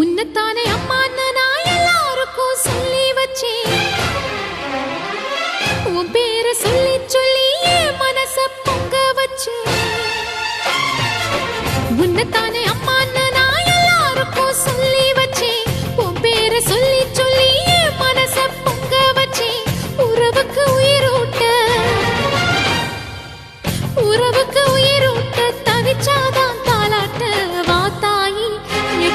உன்னத்தானே அம்மான்னு நான் எல்லாருக்கும் சொல்லி வச்சேன். உன் பேரை சொல்லி சொல்லி மனச பொங்க வச்சேன். உன்னத்தானே அம்மா